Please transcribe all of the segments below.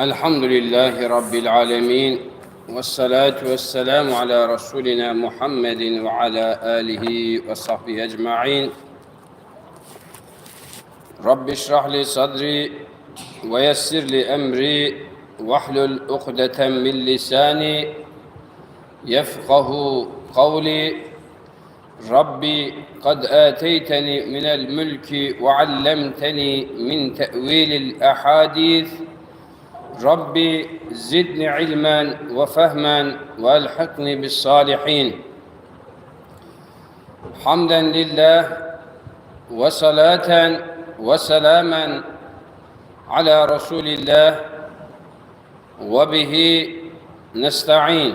الحمد لله رب العالمين والصلاة والسلام على رسولنا محمد وعلى آله وصحبه أجمعين. رب اشرح لي صدري ويسر لي أمري واحلل عقدة من لساني يفقه قولي. ربي قد آتيتني من الملك وعلمتني من تأويل الأحاديث Rabbi zidni ilmen ve fehmen ve elhikni bis salihin. Hamden lillah ve salaten ve selamen ala Resulillah ve bihi nesta'in.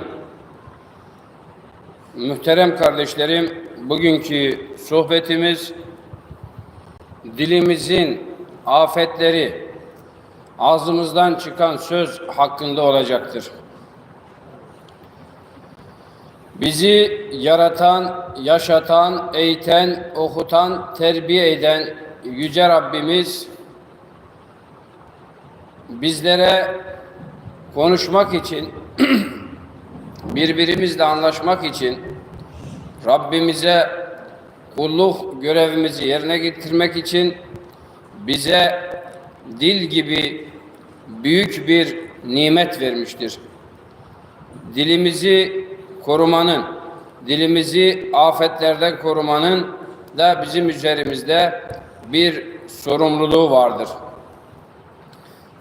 Muhterem kardeşlerim, bugünkü sohbetimiz dilimizin afetleri, ağzımızdan çıkan söz hakkında olacaktır. Bizi yaratan, yaşatan, eğiten, okutan, terbiye eden Yüce Rabbimiz bizlere konuşmak için, birbirimizle anlaşmak için Rabbimize kulluk görevimizi yerine getirmek için bize dil gibi büyük bir nimet vermiştir. Dilimizi korumanın, dilimizi afetlerden korumanın da bizim üzerimizde bir sorumluluğu vardır.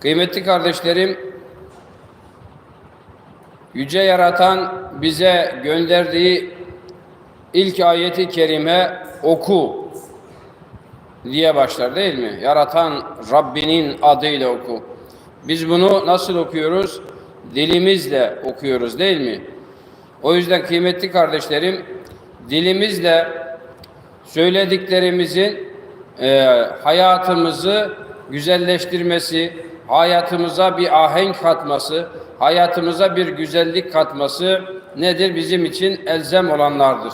Kıymetli kardeşlerim, Yüce Yaratan bize gönderdiği ilk ayeti kerime oku diye başlar değil mi? Yaratan Rabbinin adıyla oku. Biz bunu nasıl okuyoruz? Dilimizle okuyoruz değil mi? O yüzden kıymetli kardeşlerim dilimizle söylediklerimizin e, hayatımızı güzelleştirmesi, hayatımıza bir ahenk katması, hayatımıza bir güzellik katması nedir? Bizim için elzem olanlardır.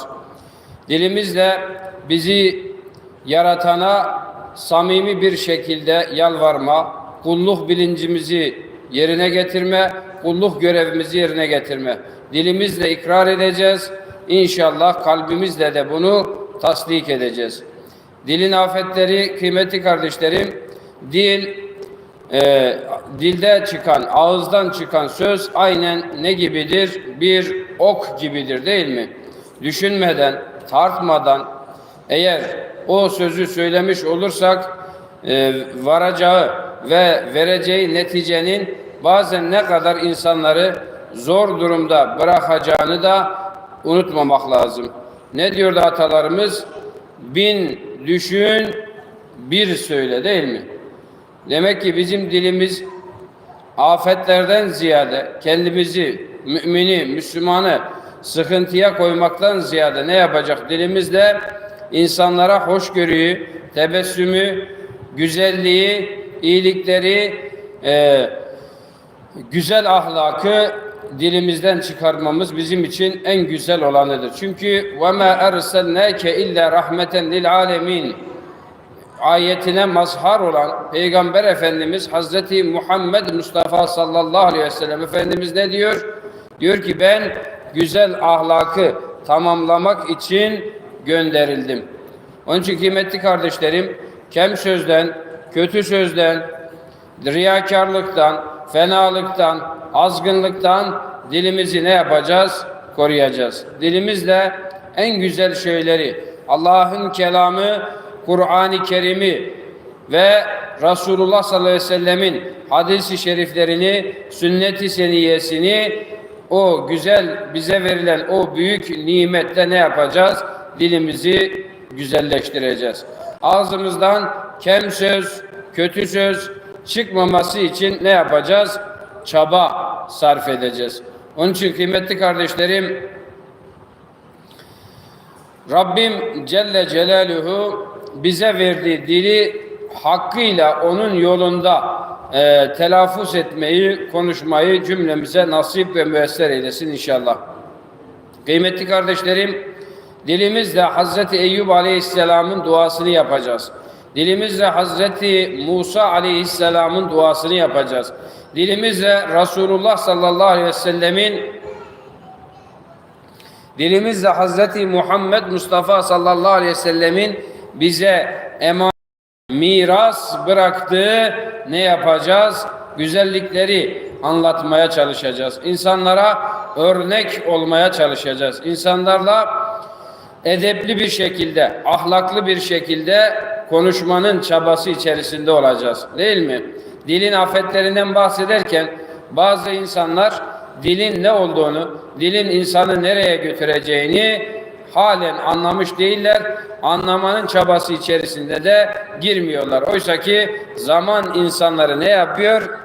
Dilimizle bizi yaratana samimi bir şekilde yalvarma, kulluk bilincimizi yerine getirme, kulluk görevimizi yerine getirme. Dilimizle ikrar edeceğiz. İnşallah kalbimizle de bunu tasdik edeceğiz. Dilin afetleri kıymetli kardeşlerim, dil e, dilde çıkan, ağızdan çıkan söz aynen ne gibidir? Bir ok gibidir değil mi? Düşünmeden, tartmadan eğer o sözü söylemiş olursak e, varacağı ve vereceği neticenin bazen ne kadar insanları zor durumda bırakacağını da unutmamak lazım. Ne diyordu atalarımız? Bin düşün, bir söyle değil mi? Demek ki bizim dilimiz afetlerden ziyade kendimizi, mümini, Müslümanı sıkıntıya koymaktan ziyade ne yapacak? Dilimizle insanlara hoşgörüyü, tebessümü, güzelliği, iyilikleri, e, güzel ahlakı dilimizden çıkarmamız bizim için en güzel olanıdır. Çünkü وَمَا اَرْسَلْنَاكَ اِلَّا رَحْمَةً لِلْعَالَمِينَ ayetine mazhar olan Peygamber Efendimiz Hazreti Muhammed Mustafa sallallahu aleyhi ve sellem Efendimiz ne diyor? Diyor ki ben güzel ahlakı tamamlamak için gönderildim. Onun için kıymetli kardeşlerim kem sözden, kötü sözden, riyakarlıktan, fenalıktan, azgınlıktan dilimizi ne yapacağız? Koruyacağız. Dilimizle en güzel şeyleri, Allah'ın kelamı, Kur'an-ı Kerim'i ve Resulullah sallallahu aleyhi ve sellemin hadis-i şeriflerini, sünnet-i seniyesini o güzel bize verilen o büyük nimette ne yapacağız? Dilimizi güzelleştireceğiz. Ağzımızdan kem söz, kötü söz çıkmaması için ne yapacağız? Çaba sarf edeceğiz. Onun için kıymetli kardeşlerim Rabbim Celle Celaluhu bize verdiği dili hakkıyla onun yolunda e, telaffuz etmeyi, konuşmayı cümlemize nasip ve müesser eylesin inşallah. Kıymetli kardeşlerim, dilimizle Hazreti Eyyub Aleyhisselam'ın duasını yapacağız. Dilimizle Hazreti Musa Aleyhisselam'ın duasını yapacağız. Dilimizle Resulullah sallallahu aleyhi ve sellemin Dilimizle Hazreti Muhammed Mustafa sallallahu aleyhi ve sellemin bize emanet miras bıraktığı ne yapacağız? Güzellikleri anlatmaya çalışacağız. İnsanlara örnek olmaya çalışacağız. İnsanlarla edepli bir şekilde, ahlaklı bir şekilde konuşmanın çabası içerisinde olacağız. Değil mi? Dilin afetlerinden bahsederken bazı insanlar dilin ne olduğunu, dilin insanı nereye götüreceğini halen anlamış değiller. Anlamanın çabası içerisinde de girmiyorlar. Oysa ki zaman insanları ne yapıyor?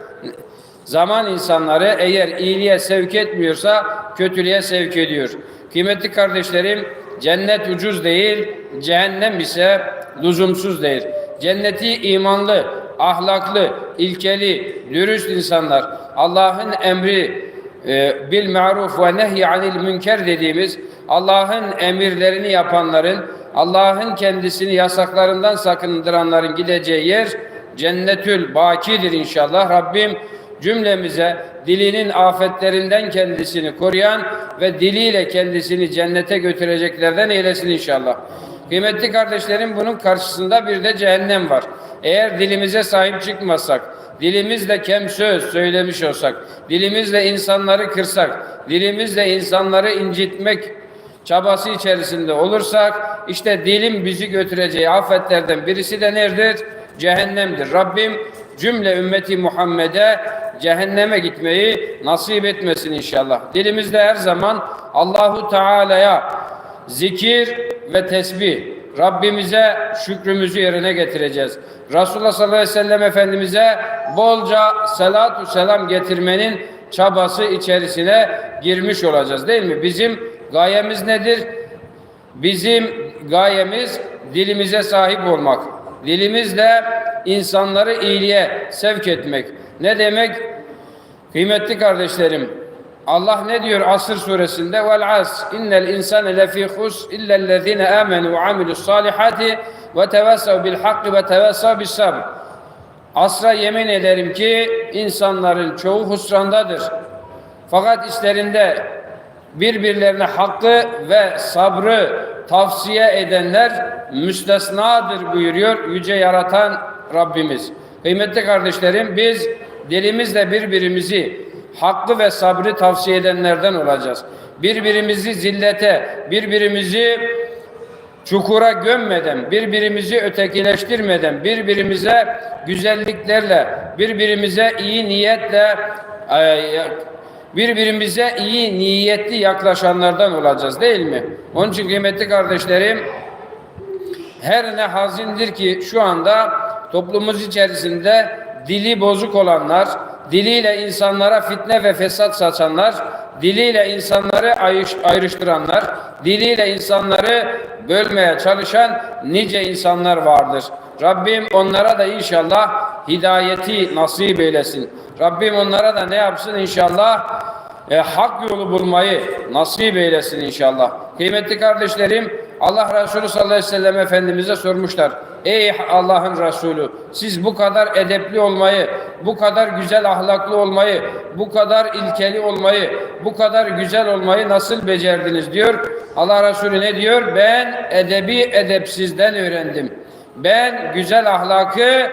Zaman insanları eğer iyiliğe sevk etmiyorsa kötülüğe sevk ediyor. Kıymetli kardeşlerim, cennet ucuz değil, cehennem ise lüzumsuz değil. Cenneti imanlı, ahlaklı, ilkeli, dürüst insanlar, Allah'ın emri e, bil ma'ruf ve nehy anil münker dediğimiz Allah'ın emirlerini yapanların, Allah'ın kendisini yasaklarından sakındıranların gideceği yer cennetül bakidir inşallah. Rabbim cümlemize dilinin afetlerinden kendisini koruyan ve diliyle kendisini cennete götüreceklerden eylesin inşallah. Kıymetli kardeşlerim bunun karşısında bir de cehennem var. Eğer dilimize sahip çıkmasak, dilimizle kem söz söylemiş olsak, dilimizle insanları kırsak, dilimizle insanları incitmek çabası içerisinde olursak, işte dilim bizi götüreceği afetlerden birisi de neredir? Cehennemdir. Rabbim cümle ümmeti Muhammed'e cehenneme gitmeyi nasip etmesin inşallah. Dilimizde her zaman Allahu Teala'ya zikir ve tesbih Rabbimize şükrümüzü yerine getireceğiz. Resulullah sallallahu aleyhi ve sellem Efendimiz'e bolca salatu selam getirmenin çabası içerisine girmiş olacağız değil mi? Bizim gayemiz nedir? Bizim gayemiz dilimize sahip olmak. Dilimizle insanları iyiliğe sevk etmek. Ne demek? Kıymetli kardeşlerim, Allah ne diyor Asır suresinde? Vel as innel insane lefî hus illellezîne âmenû ve amilus salihati ve tevessav bil hakkı ve tevessav bis sabr. Asra yemin ederim ki insanların çoğu husrandadır. Fakat işlerinde birbirlerine hakkı ve sabrı tavsiye edenler müstesnadır buyuruyor yüce yaratan Rabbimiz. Kıymetli kardeşlerim biz dilimizle birbirimizi hakkı ve sabrı tavsiye edenlerden olacağız. Birbirimizi zillete, birbirimizi çukura gömmeden, birbirimizi ötekileştirmeden, birbirimize güzelliklerle, birbirimize iyi niyetle, birbirimize iyi niyetli yaklaşanlardan olacağız değil mi? Onun için kıymetli kardeşlerim, her ne hazindir ki şu anda toplumumuz içerisinde dili bozuk olanlar, diliyle insanlara fitne ve fesat saçanlar, diliyle insanları ayrıştıranlar, diliyle insanları bölmeye çalışan nice insanlar vardır. Rabbim onlara da inşallah hidayeti nasip eylesin. Rabbim onlara da ne yapsın inşallah? E, hak yolu bulmayı nasip eylesin inşallah. Kıymetli kardeşlerim, Allah Resulü sallallahu aleyhi ve sellem Efendimiz'e sormuşlar. Ey Allah'ın Resulü siz bu kadar edepli olmayı, bu kadar güzel ahlaklı olmayı, bu kadar ilkeli olmayı, bu kadar güzel olmayı nasıl becerdiniz diyor. Allah Resulü ne diyor? Ben edebi edepsizden öğrendim. Ben güzel ahlakı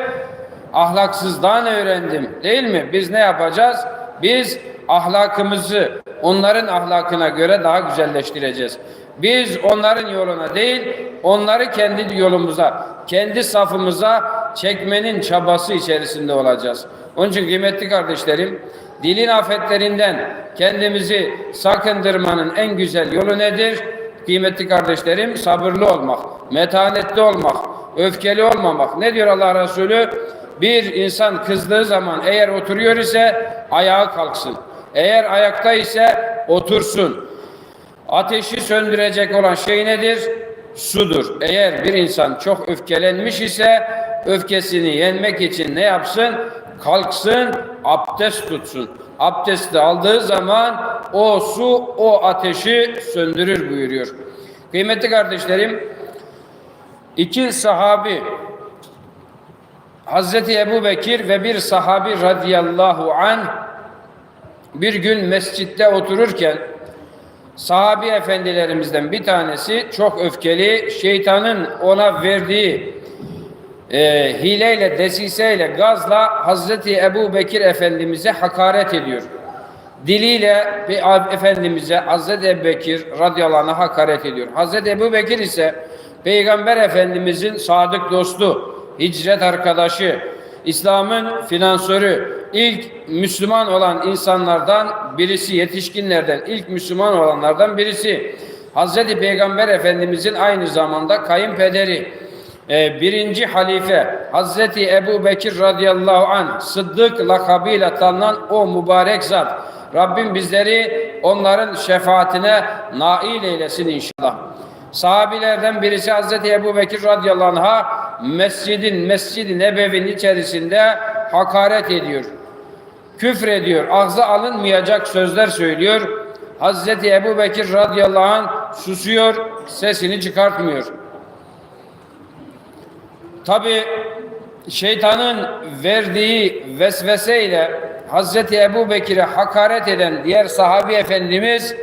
ahlaksızdan öğrendim. Değil mi? Biz ne yapacağız? Biz ahlakımızı onların ahlakına göre daha güzelleştireceğiz. Biz onların yoluna değil, onları kendi yolumuza, kendi safımıza çekmenin çabası içerisinde olacağız. Onun için kıymetli kardeşlerim, dilin afetlerinden kendimizi sakındırmanın en güzel yolu nedir? Kıymetli kardeşlerim, sabırlı olmak, metanetli olmak, öfkeli olmamak. Ne diyor Allah Resulü? Bir insan kızdığı zaman eğer oturuyor ise ayağa kalksın. Eğer ayakta ise otursun. Ateşi söndürecek olan şey nedir? Sudur. Eğer bir insan çok öfkelenmiş ise öfkesini yenmek için ne yapsın? Kalksın, abdest tutsun. Abdesti aldığı zaman o su o ateşi söndürür buyuruyor. Kıymetli kardeşlerim, iki sahabi Hazreti Ebu Bekir ve bir sahabi radıyallahu anh bir gün mescitte otururken sahabi efendilerimizden bir tanesi çok öfkeli şeytanın ona verdiği e, hileyle, desiseyle, gazla Hazreti Ebu Bekir Efendimiz'e hakaret ediyor. Diliyle bir Efendimiz'e Hazreti Ebu Bekir radıyallahu hakaret ediyor. Hazreti Ebu Bekir ise Peygamber Efendimiz'in sadık dostu, hicret arkadaşı, İslam'ın finansörü, ilk Müslüman olan insanlardan birisi, yetişkinlerden ilk Müslüman olanlardan birisi. Hazreti Peygamber Efendimiz'in aynı zamanda kayınpederi, e, birinci halife Hazreti Ebu Bekir radıyallahu anh Sıddık lakabıyla tanınan o mübarek zat Rabbim bizleri onların şefaatine nail eylesin inşallah. Sahabilerden birisi Hazreti Ebu Bekir radıyallahu anh'a mescidin, mescid-i nebevin içerisinde hakaret ediyor. Küfür ediyor. Ağza alınmayacak sözler söylüyor. Hazreti Ebu Bekir radıyallahu anh susuyor, sesini çıkartmıyor. Tabi şeytanın verdiği vesveseyle Hazreti Ebu Bekir'e hakaret eden diğer sahabi efendimiz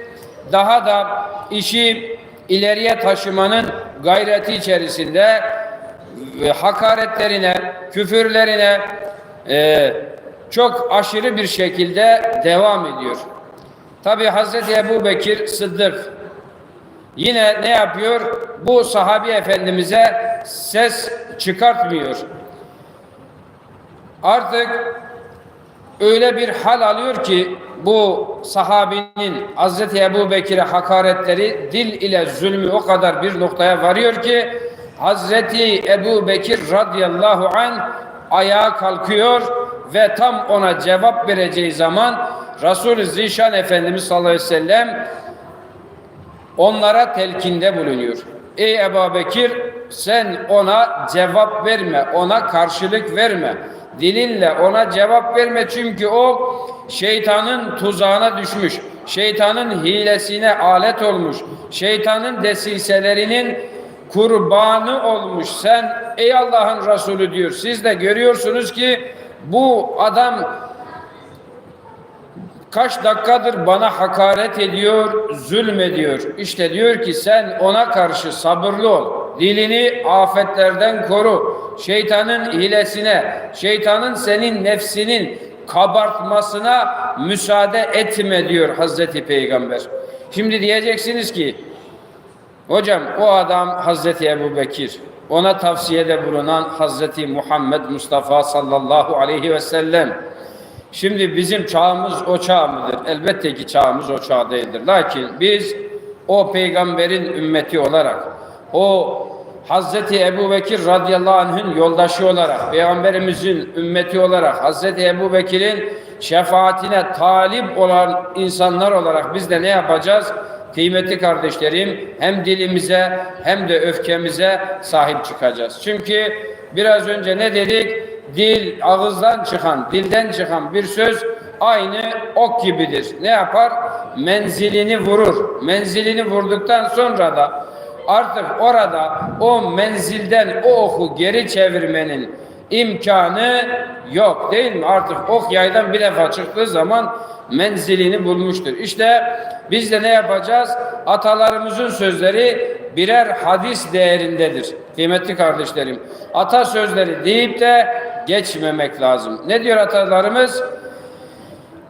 daha da işi ileriye taşımanın gayreti içerisinde ve hakaretlerine, küfürlerine e, çok aşırı bir şekilde devam ediyor. Tabi Hazreti Ebu Bekir Sıddık yine ne yapıyor? Bu sahabi efendimize ses çıkartmıyor. Artık öyle bir hal alıyor ki bu sahabinin Hazreti Ebu Bekir'e hakaretleri dil ile zulmü o kadar bir noktaya varıyor ki Hazreti Ebu Bekir radıyallahu an ayağa kalkıyor ve tam ona cevap vereceği zaman Resul-i Zişan Efendimiz sallallahu aleyhi ve sellem onlara telkinde bulunuyor. Ey Ebu Bekir sen ona cevap verme, ona karşılık verme. Dilinle ona cevap verme çünkü o şeytanın tuzağına düşmüş. Şeytanın hilesine alet olmuş. Şeytanın desiselerinin kurbanı olmuş. Sen ey Allah'ın Resulü diyor. Siz de görüyorsunuz ki bu adam kaç dakikadır bana hakaret ediyor, zulmediyor. İşte diyor ki sen ona karşı sabırlı ol. Dilini afetlerden koru. Şeytanın hilesine, şeytanın senin nefsinin kabartmasına müsaade etme diyor Hazreti Peygamber. Şimdi diyeceksiniz ki hocam o adam Hazreti Ebu Bekir. Ona tavsiyede bulunan Hazreti Muhammed Mustafa sallallahu aleyhi ve sellem. Şimdi bizim çağımız o çağ mıdır? Elbette ki çağımız o çağ değildir. Lakin biz o peygamberin ümmeti olarak, o Hazreti Ebu Bekir radıyallahu anh'ın yoldaşı olarak, peygamberimizin ümmeti olarak, Hazreti Ebu Bekir'in şefaatine talip olan insanlar olarak biz de ne yapacağız? Kıymetli kardeşlerim hem dilimize hem de öfkemize sahip çıkacağız. Çünkü biraz önce ne dedik? Dil ağızdan çıkan, dilden çıkan bir söz aynı ok gibidir. Ne yapar? Menzilini vurur. Menzilini vurduktan sonra da artık orada o menzilden o oku geri çevirmenin imkanı yok değil mi? Artık ok yaydan bir defa çıktığı zaman menzilini bulmuştur. İşte biz de ne yapacağız? Atalarımızın sözleri birer hadis değerindedir. Kıymetli kardeşlerim. Ata sözleri deyip de geçmemek lazım. Ne diyor atalarımız?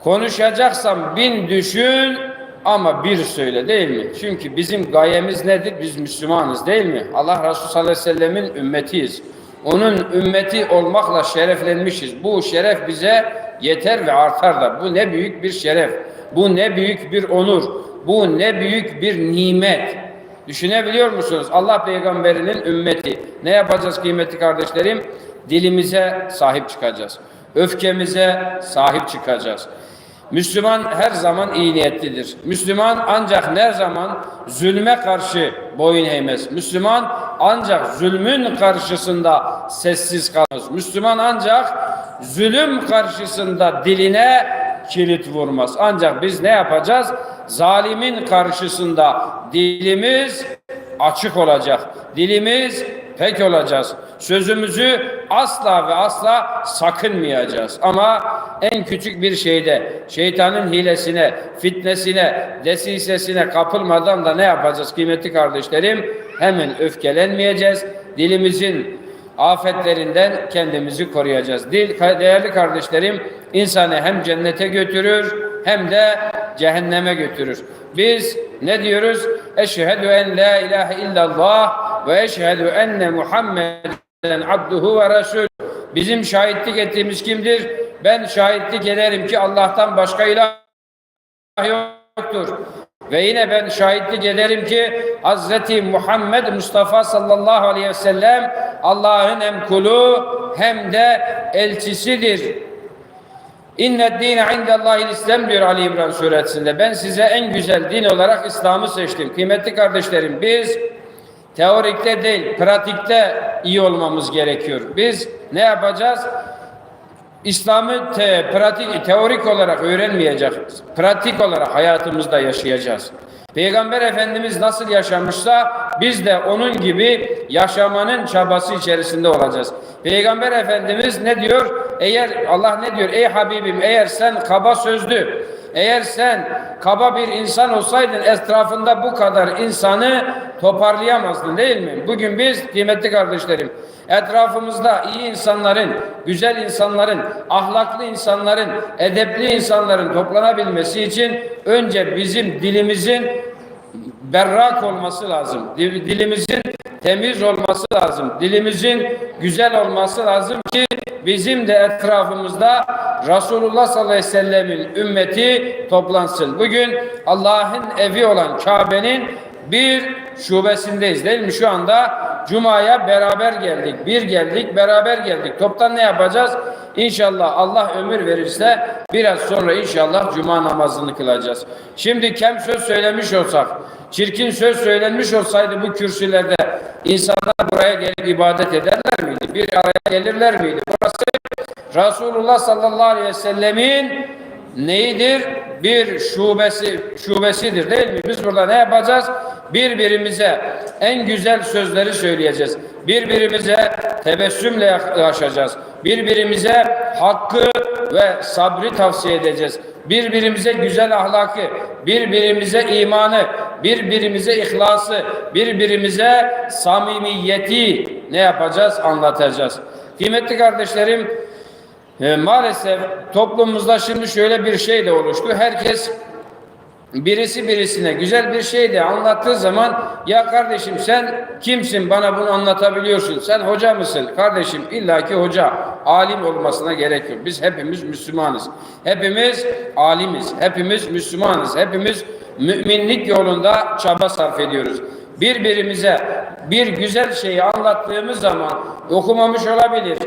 Konuşacaksan bin düşün ama bir söyle değil mi? Çünkü bizim gayemiz nedir? Biz Müslümanız değil mi? Allah Resulü sallallahu aleyhi ve sellemin ümmetiyiz. Onun ümmeti olmakla şereflenmişiz. Bu şeref bize yeter ve artar da. Bu ne büyük bir şeref. Bu ne büyük bir onur. Bu ne büyük bir nimet. Düşünebiliyor musunuz? Allah peygamberinin ümmeti. Ne yapacağız kıymetli kardeşlerim? Dilimize sahip çıkacağız. Öfkemize sahip çıkacağız. Müslüman her zaman iyi niyetlidir. Müslüman ancak ne zaman zulme karşı boyun eğmez. Müslüman ancak zulmün karşısında sessiz kalmaz. Müslüman ancak zulüm karşısında diline kilit vurmaz. Ancak biz ne yapacağız? Zalimin karşısında dilimiz açık olacak. Dilimiz pek olacağız. Sözümüzü asla ve asla sakınmayacağız. Ama en küçük bir şeyde şeytanın hilesine, fitnesine, desisesine kapılmadan da ne yapacağız kıymetli kardeşlerim? Hemen öfkelenmeyeceğiz. Dilimizin afetlerinden kendimizi koruyacağız. Dil, değerli kardeşlerim, insanı hem cennete götürür hem de cehenneme götürür. Biz ne diyoruz? Eşhedü en la ilahe illallah ve eşhedü enne Muhammeden abduhu ve resul. Bizim şahitlik ettiğimiz kimdir? Ben şahitlik ederim ki Allah'tan başka ilah yoktur. Ve yine ben şahitlik ederim ki Hazreti Muhammed Mustafa sallallahu aleyhi ve sellem Allah'ın hem kulu hem de elçisidir. İnne dine indallahi İslam diyor Ali İmran suresinde. Ben size en güzel din olarak İslam'ı seçtim. Kıymetli kardeşlerim biz teorikte değil pratikte iyi olmamız gerekiyor. Biz ne yapacağız? İslam'ı te, pratik, teorik olarak öğrenmeyeceğiz. Pratik olarak hayatımızda yaşayacağız. Peygamber Efendimiz nasıl yaşamışsa biz de onun gibi yaşamanın çabası içerisinde olacağız. Peygamber Efendimiz ne diyor? Eğer Allah ne diyor? Ey Habibim eğer sen kaba sözlü, eğer sen kaba bir insan olsaydın etrafında bu kadar insanı toparlayamazdın değil mi? Bugün biz kıymetli kardeşlerim etrafımızda iyi insanların, güzel insanların, ahlaklı insanların, edepli insanların toplanabilmesi için önce bizim dilimizin berrak olması lazım. Dilimizin temiz olması lazım. Dilimizin güzel olması lazım ki bizim de etrafımızda Resulullah sallallahu aleyhi ve sellemin ümmeti toplansın. Bugün Allah'ın evi olan Kabe'nin bir şubesindeyiz değil mi? Şu anda Cuma'ya beraber geldik. Bir geldik, beraber geldik. Toptan ne yapacağız? İnşallah Allah ömür verirse biraz sonra inşallah Cuma namazını kılacağız. Şimdi kem söz söylemiş olsak, çirkin söz söylenmiş olsaydı bu kürsülerde insanlar buraya gelip ibadet ederler miydi? Bir araya gelirler miydi? Burası Resulullah sallallahu aleyhi ve sellemin neyidir? Bir şubesi şubesidir değil mi? Biz burada ne yapacağız? Birbirimize en güzel sözleri söyleyeceğiz. Birbirimize tebessümle yaklaşacağız. Birbirimize hakkı ve sabrı tavsiye edeceğiz. Birbirimize güzel ahlakı, birbirimize imanı, birbirimize ihlası, birbirimize samimiyeti ne yapacağız? Anlatacağız. Kıymetli kardeşlerim, e, maalesef toplumumuzda şimdi şöyle bir şey de oluştu. Herkes birisi birisine güzel bir şey de anlattığı zaman ya kardeşim sen kimsin? Bana bunu anlatabiliyorsun. Sen hoca mısın? Kardeşim illaki hoca. Alim olmasına gerek yok. Biz hepimiz Müslümanız. Hepimiz alimiz. Hepimiz Müslümanız. Hepimiz müminlik yolunda çaba sarf ediyoruz. Birbirimize bir güzel şeyi anlattığımız zaman okumamış olabilir.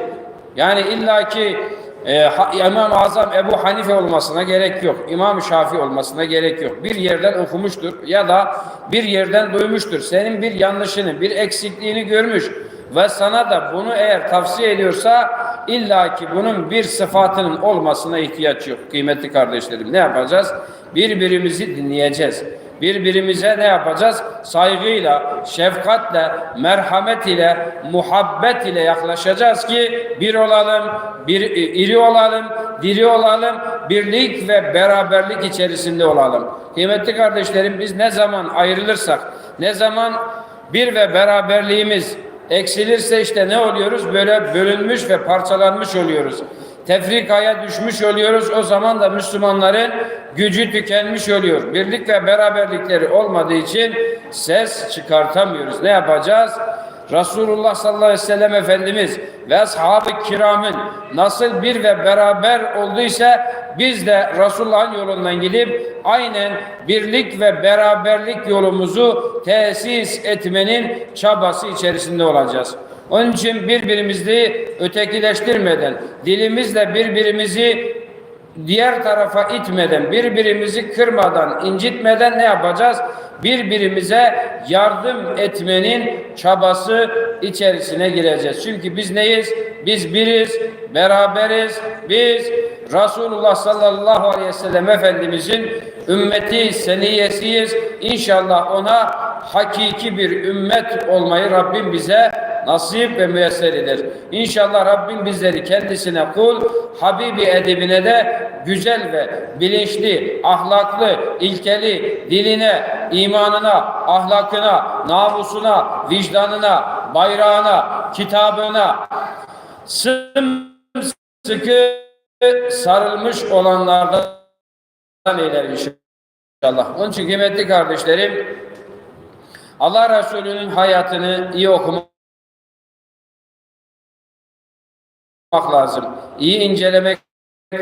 Yani illaki e, İmam-ı Azam Ebu Hanife olmasına gerek yok. İmam Şafi olmasına gerek yok. Bir yerden okumuştur ya da bir yerden duymuştur. Senin bir yanlışını, bir eksikliğini görmüş ve sana da bunu eğer tavsiye ediyorsa illaki bunun bir sıfatının olmasına ihtiyaç yok. Kıymetli kardeşlerim ne yapacağız? Birbirimizi dinleyeceğiz. Birbirimize ne yapacağız? Saygıyla, şefkatle, merhamet ile, muhabbet ile yaklaşacağız ki bir olalım, bir iri olalım, diri olalım, birlik ve beraberlik içerisinde olalım. Kıymetli kardeşlerim biz ne zaman ayrılırsak, ne zaman bir ve beraberliğimiz eksilirse işte ne oluyoruz? Böyle bölünmüş ve parçalanmış oluyoruz tefrikaya düşmüş oluyoruz. O zaman da Müslümanların gücü tükenmiş oluyor. Birlik ve beraberlikleri olmadığı için ses çıkartamıyoruz. Ne yapacağız? Resulullah sallallahu aleyhi ve sellem Efendimiz ve ashab-ı kiramın nasıl bir ve beraber olduysa biz de Resulullah'ın yolundan gidip aynen birlik ve beraberlik yolumuzu tesis etmenin çabası içerisinde olacağız. Onun için birbirimizi ötekileştirmeden, dilimizle birbirimizi diğer tarafa itmeden, birbirimizi kırmadan, incitmeden ne yapacağız? Birbirimize yardım etmenin çabası içerisine gireceğiz. Çünkü biz neyiz? Biz biriz, beraberiz. Biz Resulullah sallallahu aleyhi ve sellem Efendimizin ümmeti seniyesiyiz. İnşallah ona hakiki bir ümmet olmayı Rabbim bize nasip ve müyesser eder. İnşallah Rabbim bizleri kendisine kul, Habibi edibine de güzel ve bilinçli, ahlaklı, ilkeli, diline, imanına, ahlakına, namusuna, vicdanına, bayrağına, kitabına sımsıkı sarılmış olanlardan eyler inşallah. Onun için kıymetli kardeşlerim Allah Resulü'nün hayatını iyi okumak lazım. İyi incelemek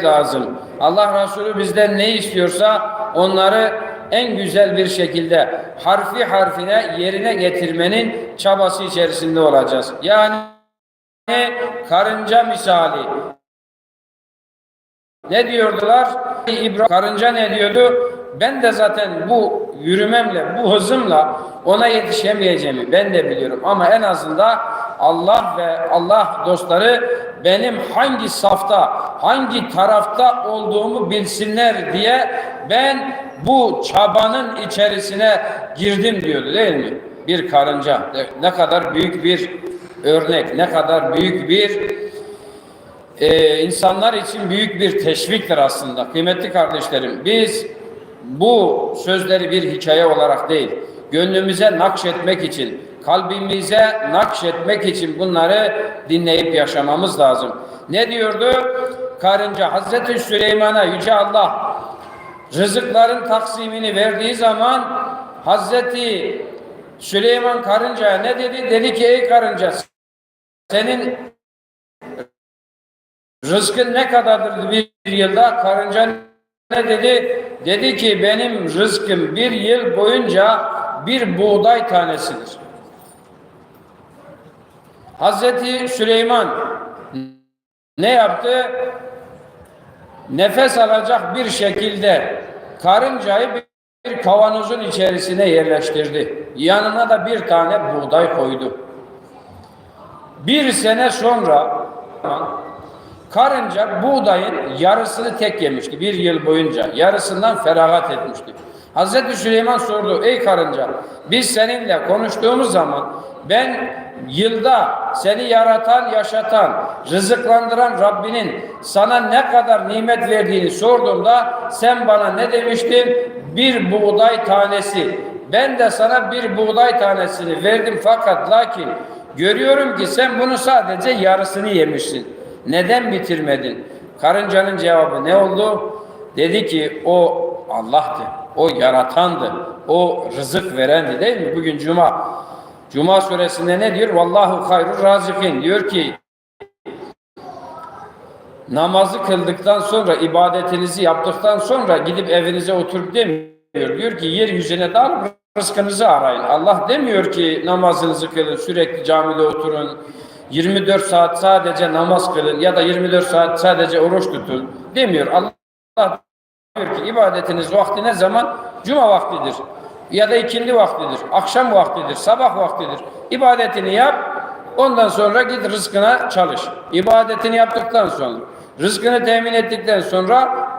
lazım. Allah Resulü bizden ne istiyorsa onları en güzel bir şekilde harfi harfine yerine getirmenin çabası içerisinde olacağız. Yani karınca misali. Ne diyordular? İbrahim karınca ne diyordu? Ben de zaten bu yürümemle, bu hızımla ona yetişemeyeceğimi ben de biliyorum. Ama en azından Allah ve Allah dostları benim hangi safta, hangi tarafta olduğumu bilsinler diye ben bu çabanın içerisine girdim diyordu değil mi? Bir karınca. Ne kadar büyük bir örnek, ne kadar büyük bir e, insanlar için büyük bir teşviktir aslında. Kıymetli kardeşlerim, biz bu sözleri bir hikaye olarak değil, gönlümüze nakşetmek için, kalbimize nakşetmek için bunları dinleyip yaşamamız lazım. Ne diyordu? Karınca Hazreti Süleyman'a Yüce Allah rızıkların taksimini verdiği zaman Hazreti Süleyman karıncaya ne dedi? Dedi ki ey karınca senin rızkın ne kadardır bir yılda? Karınca ne dedi? Dedi ki benim rızkım bir yıl boyunca bir buğday tanesidir. Hazreti Süleyman ne yaptı? Nefes alacak bir şekilde karıncayı bir kavanozun içerisine yerleştirdi. Yanına da bir tane buğday koydu. Bir sene sonra karınca buğdayın yarısını tek yemişti bir yıl boyunca. Yarısından feragat etmişti. Hazreti Süleyman sordu ey karınca biz seninle konuştuğumuz zaman ben yılda seni yaratan, yaşatan, rızıklandıran Rabbinin sana ne kadar nimet verdiğini sorduğumda sen bana ne demiştin? Bir buğday tanesi. Ben de sana bir buğday tanesini verdim fakat lakin görüyorum ki sen bunu sadece yarısını yemişsin. Neden bitirmedin? Karıncanın cevabı ne oldu? Dedi ki o Allah'tı. O yaratandı. O rızık verendi değil mi? Bugün cuma. Cuma suresinde ne diyor? Vallahu hayrur razikin. Diyor ki namazı kıldıktan sonra ibadetinizi yaptıktan sonra gidip evinize oturup demiyor. Diyor ki yeryüzüne dağılıp rızkınızı arayın. Allah demiyor ki namazınızı kılın, sürekli camide oturun, 24 saat sadece namaz kılın ya da 24 saat sadece oruç tutun demiyor. Allah diyor ki ibadetiniz vakti ne zaman? Cuma vaktidir. Ya da ikindi vaktidir. Akşam vaktidir. Sabah vaktidir. İbadetini yap. Ondan sonra git rızkına çalış. İbadetini yaptıktan sonra, rızkını temin ettikten sonra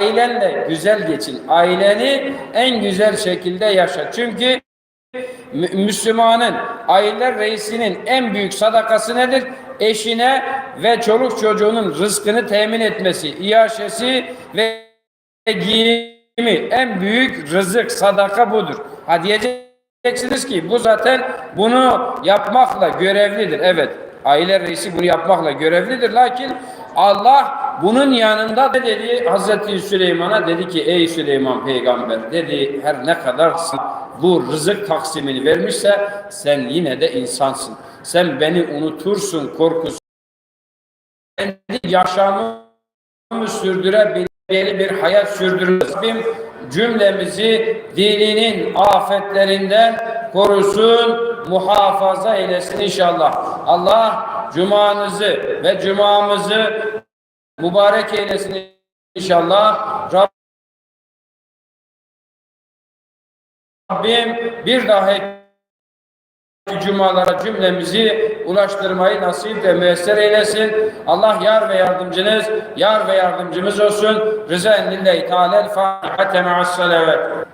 ailenle güzel geçin. Aileni en güzel şekilde yaşa. Çünkü Müslümanın, aileler reisinin en büyük sadakası nedir? Eşine ve çoluk çocuğunun rızkını temin etmesi, iaşesi ve giyimi en büyük rızık, sadaka budur. Ha diyeceksiniz ki bu zaten bunu yapmakla görevlidir. Evet, aile reisi bunu yapmakla görevlidir. Lakin Allah bunun yanında da dedi Hazreti Süleyman'a dedi ki ey Süleyman peygamber dedi her ne kadar bu rızık taksimini vermişse sen yine de insansın. Sen beni unutursun korkusu. Kendi yaşamımı sürdürebilmeli bir hayat sürdürürüz. Cümlemizi dininin afetlerinden korusun, muhafaza eylesin inşallah. Allah cumanızı ve cumamızı mübarek eylesin inşallah. Rabbim bir daha cumalara cümlemizi ulaştırmayı nasip ve müesser eylesin. Allah yar ve yardımcınız, yar ve yardımcımız olsun. Rıza lillahi teala. Fatiha ma'as salavat.